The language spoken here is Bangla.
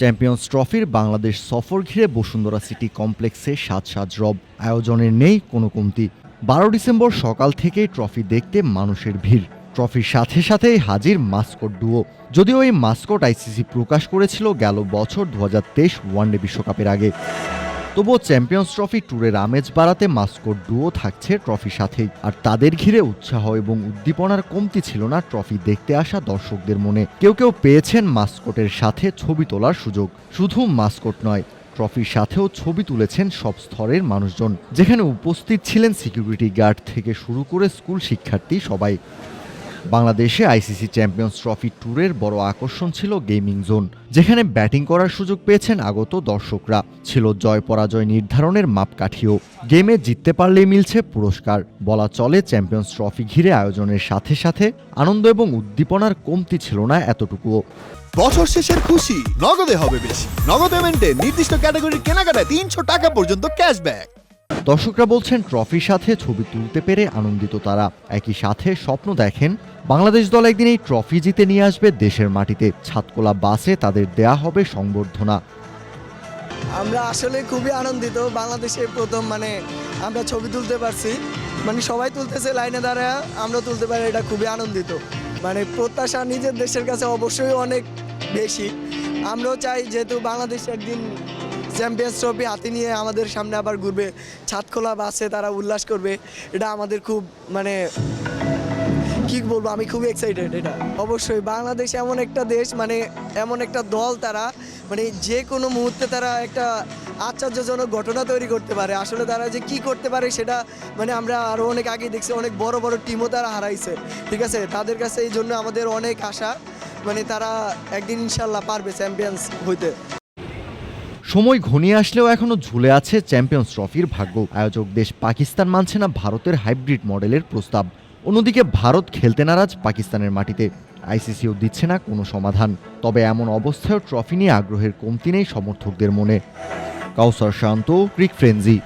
চ্যাম্পিয়ন্স ট্রফির বাংলাদেশ সফর ঘিরে বসুন্ধরা সিটি কমপ্লেক্সে সাত সাত রব আয়োজনের নেই কোনো কমতি। বারো ডিসেম্বর সকাল থেকেই ট্রফি দেখতে মানুষের ভিড়। ট্রফির সাথে সাথেই হাজির মাস্কট ডুও যদিও এই মাস্কট আইসিসি প্রকাশ করেছিল গেল বছর দু হাজার তেইশ ওয়ানডে বিশ্বকাপের আগে। তবুও চ্যাম্পিয়ন্স ট্রফি ট্যুরের আমেজ বাড়াতে মাস্কট ডুও থাকছে ট্রফির সাথেই। আর তাদের ঘিরে উৎসাহ এবং উদ্দীপনার কমতি ছিল না ট্রফি দেখতে আসা দর্শকদের মনে। কেউ কেউ পেয়েছেন মাস্কটের সাথে ছবি তোলার সুযোগ। শুধু মাস্কট নয়, ট্রফির সাথেও ছবি তুলেছেন সব স্তরের মানুষজন। যেখানে উপস্থিত ছিলেন সিকিউরিটি গার্ড থেকে শুরু করে স্কুল শিক্ষার্থী সবাই। বাংলাদেশে আইসিসি চ্যাম্পিয়ন্স ট্রফি ট্যুরের বড় আকর্ষণ ছিল গেমিং জোন, যেখানে ব্যাটিং করার সুযোগ পেয়েছেন আগত দর্শকরা। ছিল জয় পরাজয় নির্ধারণের মাপকাঠিও। গেমে জিততে পারলেই মিলছে পুরস্কার। বলা চলে, চ্যাম্পিয়ন্স ট্রফি ঘিরে আয়োজনের সাথে সাথে আনন্দ এবং উদ্দীপনার কমতি ছিল না এতটুকুও। বছর শেষের খুশি, নগদে হবে বেশি। নগদ পেমেন্টে নির্দিষ্ট ক্যাটাগরির কেনাকাটায় তিনশো টাকা পর্যন্ত ক্যাশব্যাক। দর্শকরা বলছেন, ট্রফির সাথে ছবি তুলতে পেরে আনন্দিত তারা। একই সাথে স্বপ্ন দেখেন, বাংলাদেশ দল একদিন এই ট্রফি জিতে নিয়ে আসবে দেশের মাটিতে। ছাতকোলা বাসে তাদের দেয়া হবে সংবর্ধনা। আমরা আসলে খুবই আনন্দিত, বাংলাদেশে প্রথম মানে আমরা ছবি তুলতে পারছি। মানে সবাই তুলতেছে লাইনে দাঁড়ায় আমরা তুলতে পারি, এটা খুবই আনন্দিত। মানে প্রত্যাশা নিজের দেশের কাছে অবশ্যই অনেক বেশি। আমরাও চাই যেহেতু বাংলাদেশ একদিন চ্যাম্পিয়ন্স ট্রফি হাতে নিয়ে আমাদের সামনে আবার ঘুরবে। ছাদখোলা বাসে তারা উল্লাস করবে। এটা আমাদের খুব মানে কি বলব, আমি খুব এক্সাইটেড এটা। অবশ্যই বাংলাদেশ এমন একটা দেশ মানে এমন একটা দল তারা মানে যে কোনো মুহূর্তে তারা একটা আশ্চর্যজনক ঘটনা তৈরি করতে পারে। আসলে তারা যে কি করতে পারে সেটা মানে আমরা আরও অনেক আগে দেখছি, অনেক বড় বড় টিমও তারা হারাইছে। ঠিক আছে? তাদের কাছে এই জন্য আমাদের অনেক আশা মানে তারা একদিন ইনশাল্লাহ পারবে চ্যাম্পিয়ন্স হইতে। সময় ঘনিয়ে আসলেও এখনও ঝুলে আছে চ্যাম্পিয়ন্স ট্রফির ভাগ্য। আয়োজক দেশ পাকিস্তান মানছে না ভারতের হাইব্রিড মডেলের প্রস্তাব। অন্যদিকে ভারত খেলতে নারাজ পাকিস্তানের মাটিতে। আইসিসিও দিচ্ছে না কোনো সমাধান। তবে এমন অবস্থায় ট্রফি নিয়ে আগ্রহের কমতি নেই সমর্থকদের মনে। কাউসার শান্ত, ক্রিক ফ্রেঞ্জি